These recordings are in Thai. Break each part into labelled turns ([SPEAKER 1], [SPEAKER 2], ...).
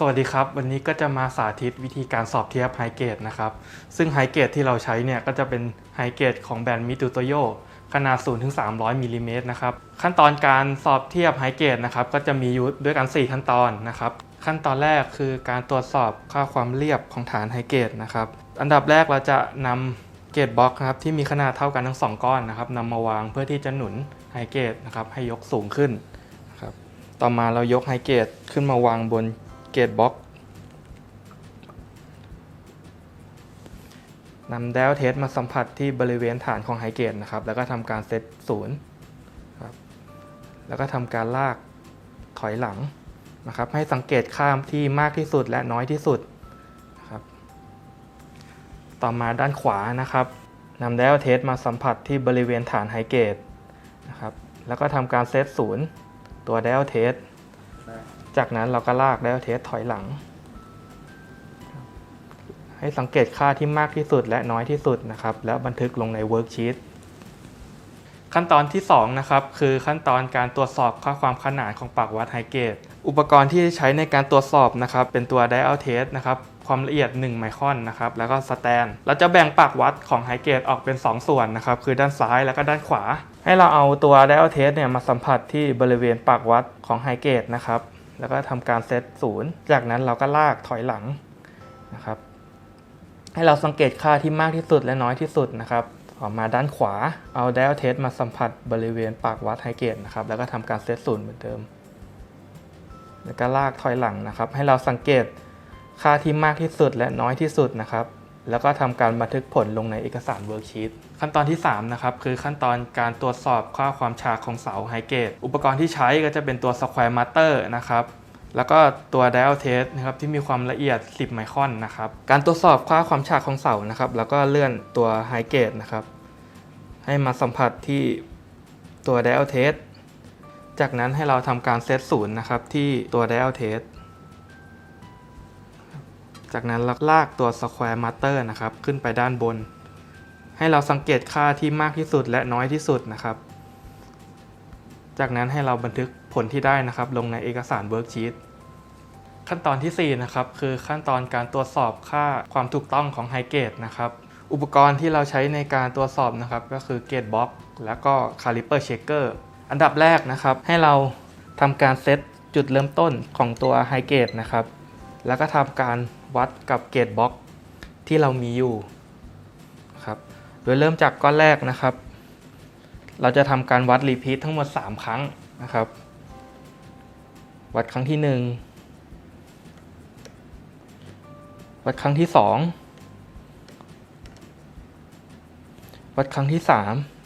[SPEAKER 1] สวัสดีครับ วันนี้ก็จะมาสาธิตวิธีการสอบเทียบไฮเกรดนะครับ ซึ่งไฮเกรดที่เราใช้เนี่ยก็จะเป็นไฮเกรดของแบรนด์มิตูโตโยขนาด0ถึง300มิลลิเมตรนะครับ ขั้นตอนการสอบเทียบไฮเกรดนะครับ ก็จะมีอยู่ด้วยกัน 4 ขั้นตอนนะครับ ขั้นตอนแรกคือการตรวจสอบค่าความเรียบของฐานไฮเกรดนะครับ อันดับแรกเราจะนำเกรดบล็อกนะครับที่มีขนาดเท่ากันทั้งสองก้อนนะครับนำมาวางเพื่อที่จะหนุนไฮเกรดนะครับให้ยกสูงขึ้นนะครับ ต่อมาเรายกไฮเกรดขึ้นมาวางบน เกรดบล็อกนำเดลเทสมาสัมผัสที่บริเวณฐานของไฮเกรดนะครับ แล้วก็ทำการเซตศูนย์ครับ แล้วก็ทำการลากถอยหลังนะครับ ให้สังเกตค่าที่มากที่สุดและน้อยที่สุดนะครับ ต่อมาด้านขวานะครับนำเดลเทสมาสัมผัสที่บริเวณฐานไฮเกรดนะครับ แล้วก็ทำการเซตศูนย์ตัวเดลเทส จากนั้นเราก็ลากเดลเทสถอยหลัง ให้สังเกตค่าที่มากที่สุดและน้อยที่สุดนะครับ แล้วบันทึกลงในเวิร์กชีตขั้นตอนที่2นะครับคือขั้นตอนการตรวจสอบค่าความขนานของปากวัดไฮเกรดอุปกรณ์ที่ใช้ในการตรวจสอบนะครับเป็นตัว dial test นะครับความละเอียด 1 ไมครอนนะครับแล้วก็สแตนเราจะแบ่งปากวัดของไฮเกรดออกเป็น 2 ส่วนนะครับคือด้านซ้ายแล้วก็ด้านขวา ให้เราเอาตัว dial test เนี่ยมาสัมผัสที่บริเวณปากวัดของไฮเกรดนะครับ แล้วก็ทำการเซตศูนย์จากนั้นเราก็ลากถอยหลังนะครับ ให้เราสังเกตค่าที่มากที่สุดและน้อยที่สุดนะครับ ออกมาด้านขวาเอา dial test มาสัมผัสบริเวณปากวัดไฮเกรดนะครับ แล้วก็ทำการเซตศูนย์เหมือนเดิม แล้วก็ลากถอยหลังนะครับ ให้เราสังเกตค่าที่มากที่สุดและน้อยที่สุดนะครับ แล้วก็ทำการบันทึกผลลงในเอกสารเวิร์กชีตขั้นตอนที่3นะครับคือขั้นตอนการตรวจสอบค่าความฉาของเสาไฮเกรดอุปกรณ์ที่ใช้ก็จะเป็นตัว Square Matter นะครับแล้วก็ตัว dial test นะครับที่มีความละเอียด 10 ไมครอนนะครับการตรวจสอบค่าความฉากของเสานะครับ แล้วก็เลื่อนตัว high gate นะครับ ให้มาสัมผัสที่ตัว dial test จากนั้นให้เราทำการเซตศูนย์นะครับที่ตัว dial test จากนั้นเราลากตัว square matter นะครับ ขึ้นไปด้านบน ให้เราสังเกตค่าที่มากที่สุดและน้อยที่สุดนะครับ จากนั้นให้เราบันทึกผลที่ได้นะครับ ลงในเอกสารเวิร์กชีตขั้นตอนทีสี่ 4 นะครับ คือขั้นตอนการตรวจสอบค่าความถูกต้องของไฮเกรดนะครับ อุปกรณ์ที่เราใช้ในการตรวจสอบนะครับ ก็คือเกรดบ็อกแล้วก็คาลิเปอร์เชคเกอร์อันดับแรกนะครับ ให้เราทำการเซตจุดเริ่มต้นของตัวไฮเกรดนะครับ แล้วก็ทำการวัดกับเกรดบ็อกที่เรามีอยู่ครับโดยเริ่มจากก้อนแรกนะครับ เราจะทำการวัดรีพีททั้งหมด 3 ครั้งนะครับ วัดครั้งที่ 1 วัดครั้งที่ 2 วัดครั้งที่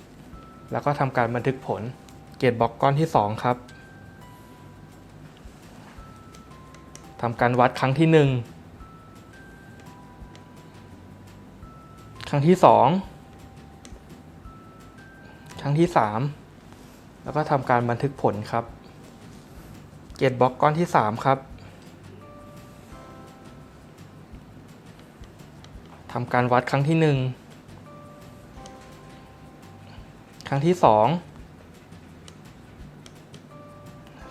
[SPEAKER 1] 3 แล้วก็ทำการบันทึกผลเกรดบล็อกก้อนที่ 2 ครับทำการวัดครั้งที่ 1 ครั้งที่2ครั้งที่3แล้วก็ทำการบันทึกผลครับเกรดบล็อกก้อนที่3ครับทำการวัดครั้งที่1ครั้งที่2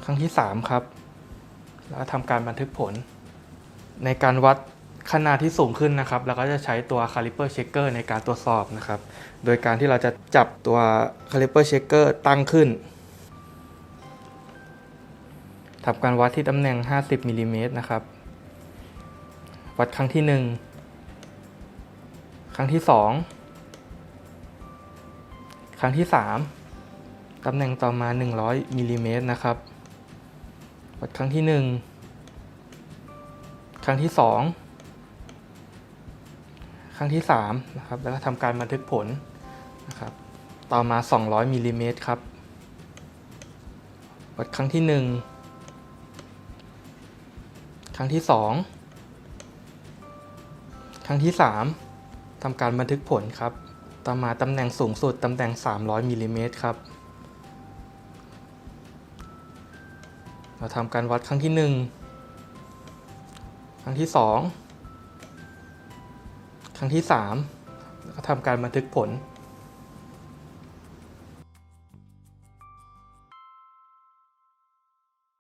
[SPEAKER 1] ครั้งที่3ครับ แล้วทำการบันทึกผล ในการวัด ขนาดที่สูงขึ้นนะครับเราก็จะใช้ตัว caliper checker ในการตรวจสอบนะครับ โดยการที่เราจะจับตัว caliper checker ตั้งขึ้นทำการวัดที่ตำแหน่ง 50มิลลิเมตรนะครับ วัดครั้งที่ 1 ครั้งที่ 2 ครั้งที่ 3 ตำแหน่งต่อมา 100มิลลิเมตรนะครับ วัดครั้งที่ 1 ครั้งที่ 2 ครั้งที่3นะครับแล้วก็ทำการบันทึกผลนะครับต่อมา 200มิลลิเมตรครับวัดครั้งที่ 1 ครั้งที่ 2 ครั้งที่ 3ทำการบันทึกผลครับ ต่อมาตำแหน่งสูงสุดตำแหน่ง 300มิลลิเมตรครับ เราทำการวัดครั้งที่ 1 ครั้งที่ 2 ครั้งที่3แล้วก็ทำการบันทึกผล